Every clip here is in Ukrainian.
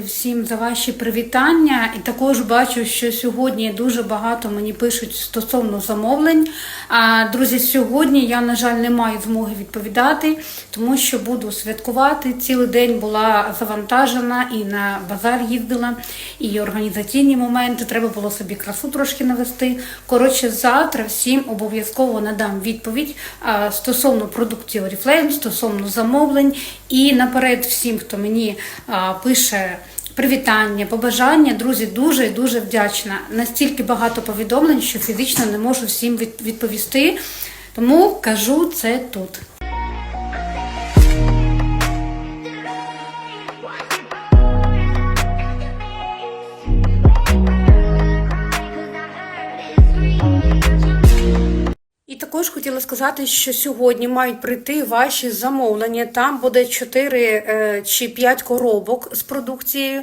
Подякувати всім за ваші привітання. І також бачу, що сьогодні дуже багато мені пишуть стосовно замовлень. А, друзі, сьогодні я, на жаль, не маю змоги відповідати, тому що буду святкувати. Цілий день була завантажена і на базар їздила, і організаційні моменти. Треба було собі красу трошки навести. Коротше, завтра всім обов'язково надам відповідь стосовно продукції Oriflame, стосовно замовлень. І наперед всім, хто мені а, пише. Привітання, побажання, друзі, дуже і дуже вдячна. Настільки багато повідомлень, що фізично не можу всім відповісти. Тому кажу це тут. Також хотіла сказати, що сьогодні мають прийти ваші замовлення. Там буде 4 е, чи 5 коробок з продукцією.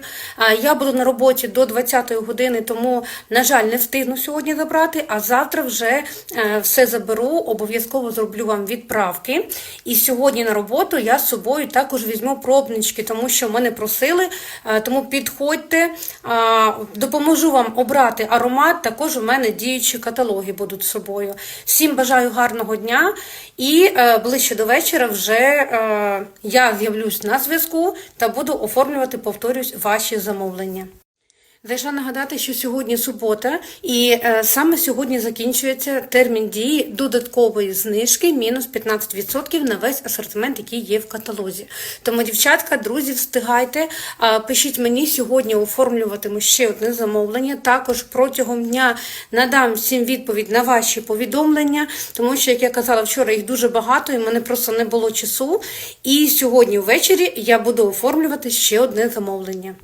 Я буду на роботі до 20-ї години, тому, на жаль, не встигну сьогодні забрати, а завтра вже е, все заберу, обов'язково зроблю вам відправки. І сьогодні на роботу я з собою також візьму пробнички, тому що мене просили. Тому підходьте, допоможу вам обрати аромат. Також у мене діючі каталоги будуть з собою. Всім бажаю гарного дня і е, ближче до вечора вже е, я з'явлюсь на зв'язку та буду оформлювати, повторюсь, ваші замовлення. Зайшла нагадати, що сьогодні субота, і е, саме сьогодні закінчується термін дії додаткової знижки мінус 15% на весь асортимент, який є в каталозі. Тому, дівчатка, друзі, встигайте. Пишіть мені сьогодні оформлюватиму ще одне замовлення. Також протягом дня надам всім відповідь на ваші повідомлення, тому що, як я казала вчора, їх дуже багато, і мене просто не було часу. І сьогодні ввечері я буду оформлювати ще одне замовлення.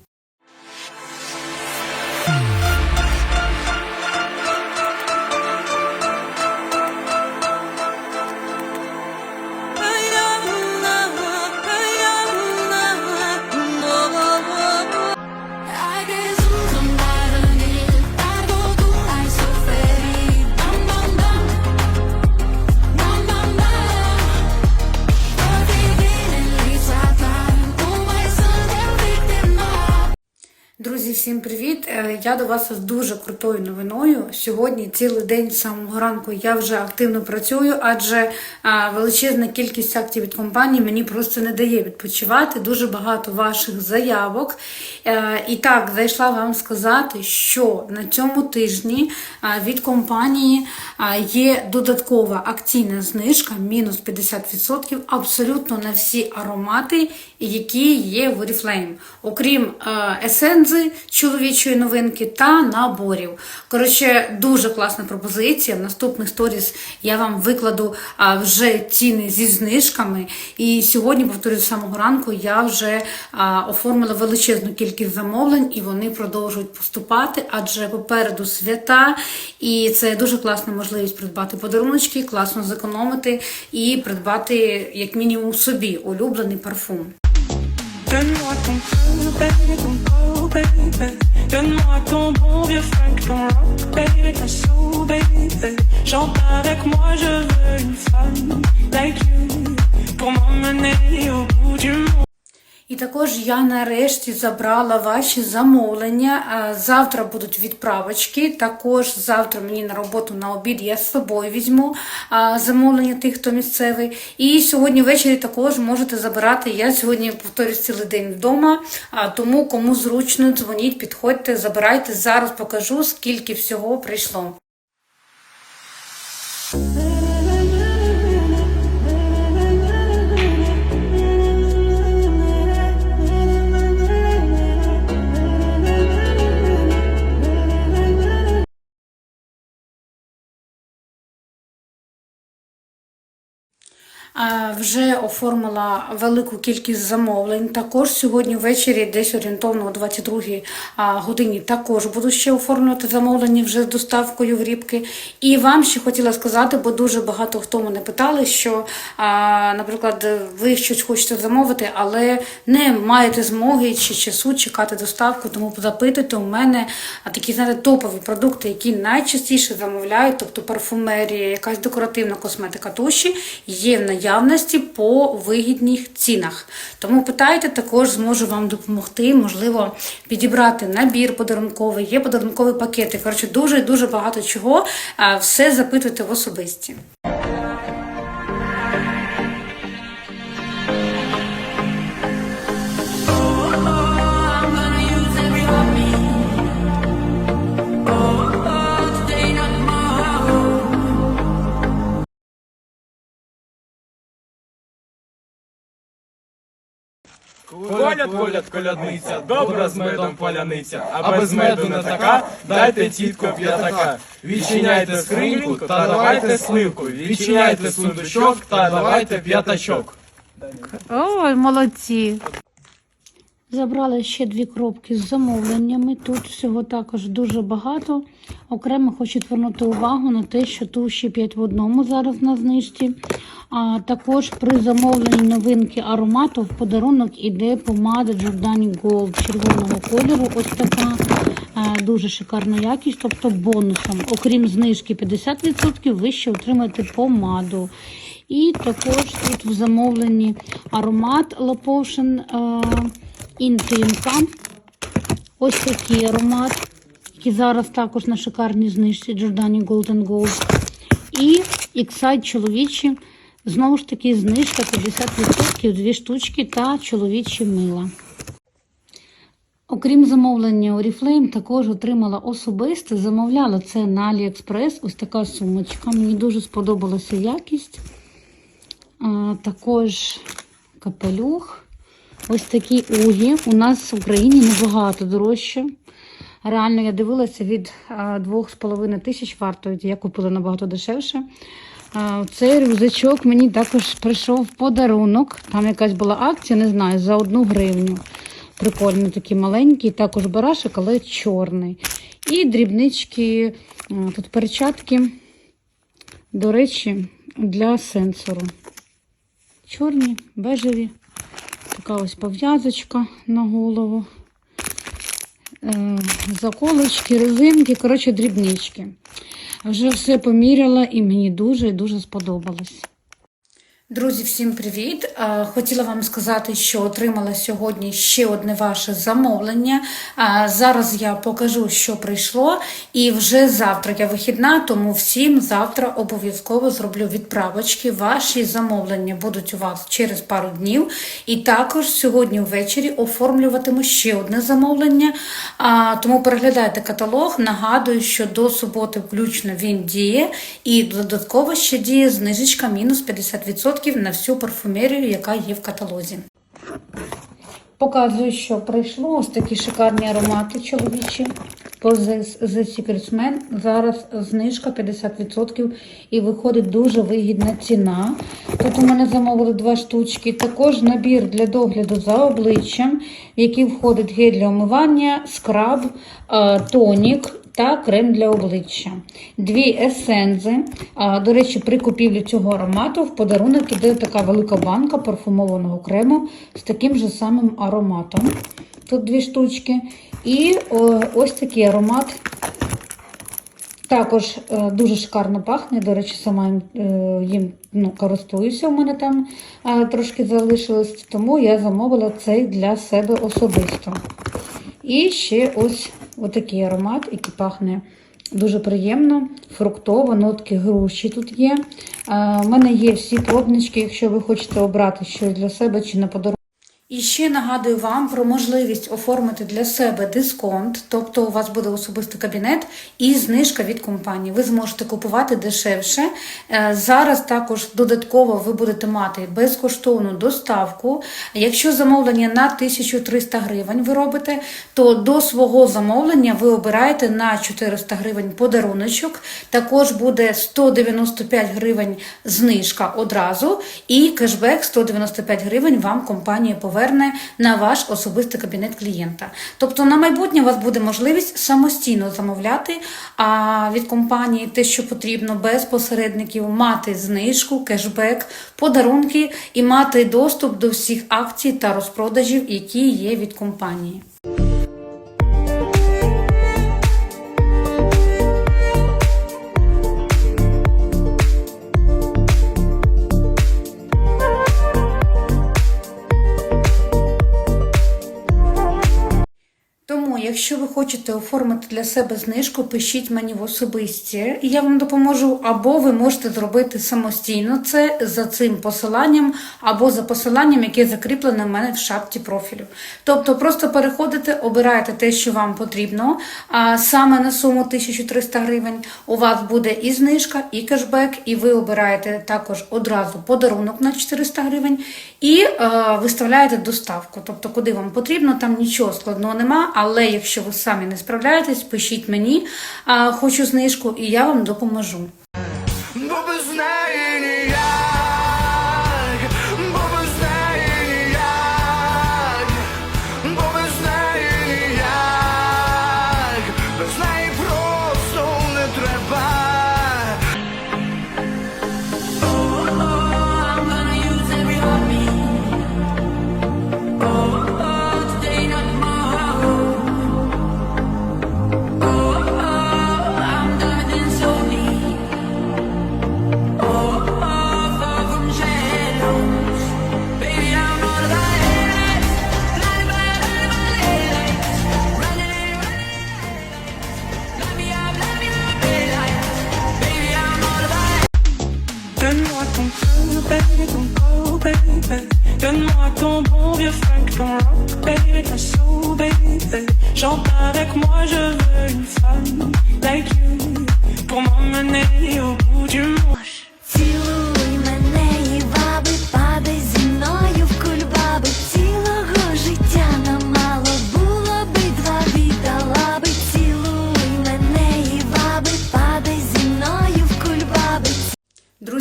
Всім привіт! Е, Я до вас з дуже крутою новиною. Сьогодні цілий день з самого ранку я вже активно працюю, адже величезна кількість акцій від компанії мені просто не дає відпочивати. Дуже багато ваших заявок. Е, І так, зайшла вам сказати, що на цьому тижні від компанії є додаткова акційна знижка, мінус 50% абсолютно на всі аромати, які є в Oriflame. Окрім е, есензи чоловічої новинки та наборів. Коротше, дуже класна пропозиція. В наступних сторіс я вам викладу вже ціни зі знижками. І сьогодні, повторюю, з самого ранку я вже оформила величезну кількість замовлень, і вони продовжують поступати, адже попереду свята, і це дуже класна можливість придбати подаруночки, класно зекономити і придбати, як мінімум, собі улюблений парфум. Donne-moi ton feu, baby, ton go, Donne-moi ton bon vieux funk, ton rock, baby, ta soul, baby. Chante avec moi, je veux une femme like you pour m'emmener au bout du monde. І також я нарешті забрала ваші замовлення. Завтра будуть відправочки. Також завтра мені на роботу на обід я з собою візьму замовлення тих, хто місцевий. І сьогодні ввечері також можете забирати. Я сьогодні повторюсь цілий день вдома. Тому кому зручно, дзвоніть, підходьте, забирайте. Зараз покажу, скільки всього прийшло. Вже оформила велику кількість замовлень. Також сьогодні ввечері, десь орієнтовно о 22 годині, також буду ще оформлювати замовлення вже з доставкою в рібки. І вам ще хотіла сказати, бо дуже багато хто мене питали, що, наприклад, ви щось хочете замовити, але не маєте змоги чи часу чекати доставку, тому запитуйте у мене такі знаєте, топові продукти, які найчастіше замовляють, тобто парфумерія, якась декоративна косметика туші, є в наявності по вигідних цінах. Тому питайте, також зможу вам допомогти, можливо, підібрати набір подарунковий, є подарункові пакети. Коротше, дуже дуже багато чого. Все запитуйте в особисті. Коляд, колять, колядниця, добра з медом паляниця, а без меду не така, дайте тітко п'ятака. Відчиняйте скриньку та давайте сливку, відчиняйте сундучок та давайте п'ятачок. Ой, молодці. Забрали ще дві коробки з замовленнями. Тут всього також дуже багато. Окремо хочу звернути увагу на те, що ще 5 в одному зараз на знижці. А також при замовленні новинки аромату в подарунок іде помада Giordani Gold червоного кольору. Ось така е, дуже шикарна якість, тобто бонусом. Окрім знижки 50%, ви ще отримаєте помаду. І також тут в замовленні аромат La Potion е, Інтимка. Ось такий аромат, який зараз також на шикарній знижці Giordani Golden Gold. І Excite чоловічі. Знову ж таки, знижка 50%, дві штучки та чоловічі мила. Окрім замовлення Oriflame, також отримала особисто, замовляла це на AliExpress. Ось така сумочка. Мені дуже сподобалася якість. А, також капелюх. Ось такі угі. У нас в Україні набагато дорожче. Реально, я дивилася від а, 2,5 тисяч вартують. Я купила набагато дешевше. Цей рюкзачок мені також прийшов подарунок. Там якась була акція, не знаю, за одну гривню. Прикольний, такий маленький, також барашек, але чорний. І дрібнички, тут перчатки, до речі, для сенсору. Чорні, бежеві. Така ось пов'язочка на голову. Е, Заколочки, резинки, коротше, дрібнички. Вже все поміряла і мені дуже і дуже сподобалось. Друзі, всім привіт! Хотіла вам сказати, що отримала сьогодні ще одне ваше замовлення. Зараз я покажу, що прийшло, і вже завтра я вихідна, тому всім завтра обов'язково зроблю відправочки. Ваші замовлення будуть у вас через пару днів. І також сьогодні ввечері оформлюватиму ще одне замовлення. Тому переглядайте каталог. Нагадую, що до суботи включно він діє, і додатково ще діє знижечка мінус 50% на всю парфумерію, яка є в каталозі. Показую, що прийшло ось такі шикарні аромати чоловічі. По The The Secret Man. Зараз знижка 50% і виходить дуже вигідна ціна. Тут у мене замовили два штучки. Також набір для догляду за обличчям, який входить гель для омивання, скраб, е, тонік та крем для обличчя. Дві есензи. До речі, при купівлі цього аромату в подарунок іде така велика банка парфумованого крему з таким же самим ароматом. Тут дві штучки. І ось такий аромат. Також е, дуже шикарно пахне. До речі, сама їм, е, ну, користуюся. У мене там е, трошки залишилось, тому я замовила цей для себе особисто. І ще ось отакий аромат, який пахне дуже приємно, фруктово, нотки груші тут є. Е, У мене є всі пробнички, якщо ви хочете обрати щось для себе чи на подарунок. І ще нагадую вам про можливість оформити для себе дисконт, тобто у вас буде особистий кабінет і знижка від компанії. Ви зможете купувати дешевше. Е, Зараз також додатково ви будете мати безкоштовну доставку. Якщо замовлення на 1300 гривень ви робите, то до свого замовлення ви обираєте на 400 гривень подаруночок. Також буде 195 гривень знижка одразу, і кешбек 195 гривень вам компанія поверне на ваш особистий кабінет клієнта. Тобто на майбутнє у вас буде можливість самостійно замовляти а від компанії те, що потрібно, без посередників, мати знижку, кешбек, подарунки і мати доступ до всіх акцій та розпродажів, які є від компанії. Якщо ви хочете оформити для себе знижку, пишіть мені в особисті, і я вам допоможу, або ви можете зробити самостійно це за цим посиланням, або за посиланням, яке закріплене в мене в шапці профілю. Тобто просто переходите, обираєте те, що вам потрібно. А саме на суму 1300 гривень у вас буде і знижка, і кешбек, і ви обираєте також одразу подарунок на 400 гривень і е, виставляєте доставку. Тобто, куди вам потрібно, там нічого складного нема. Але якщо ви самі не справляєтесь, пишіть мені, хочу знижку, і я вам допоможу. Ton bon vieux funk, ton rock, baby, ta soul, baby. Chante avec moi, je veux une femme like you pour m'emmener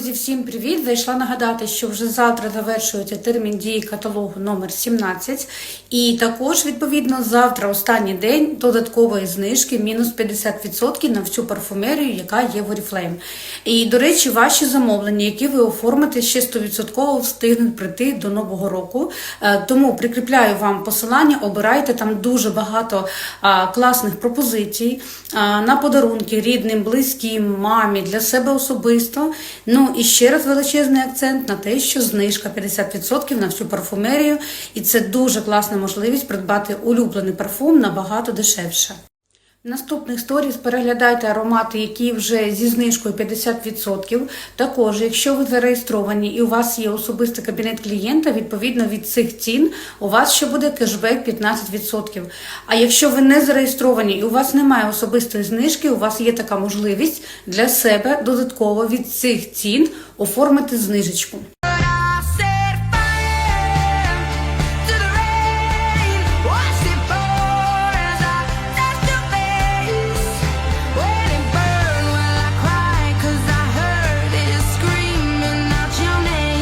Друзі, всім привіт! Зайшла нагадати, що вже завтра завершується термін дії каталогу номер 17 І також, відповідно, завтра останній день додаткової знижки мінус 50% на всю парфумерію, яка є в Oriflame. І, до речі, ваші замовлення, які ви оформите, ще 100% встигнуть прийти до нового року. Е, Тому прикріпляю вам посилання, обирайте там дуже багато класних пропозицій на подарунки рідним, близьким, мамі, для себе особисто. Ну і ще раз величезний акцент на те, що знижка 50% на всю парфумерію, і це дуже класна можливість придбати улюблений парфум набагато дешевше. Наступних сторіс переглядайте аромати, які вже зі знижкою 50%. Також, якщо ви зареєстровані і у вас є особистий кабінет клієнта, відповідно від цих цін у вас ще буде кешбек 15%. А якщо ви не зареєстровані і у вас немає особистої знижки, у вас є така можливість для себе додатково від цих цін оформити знижечку.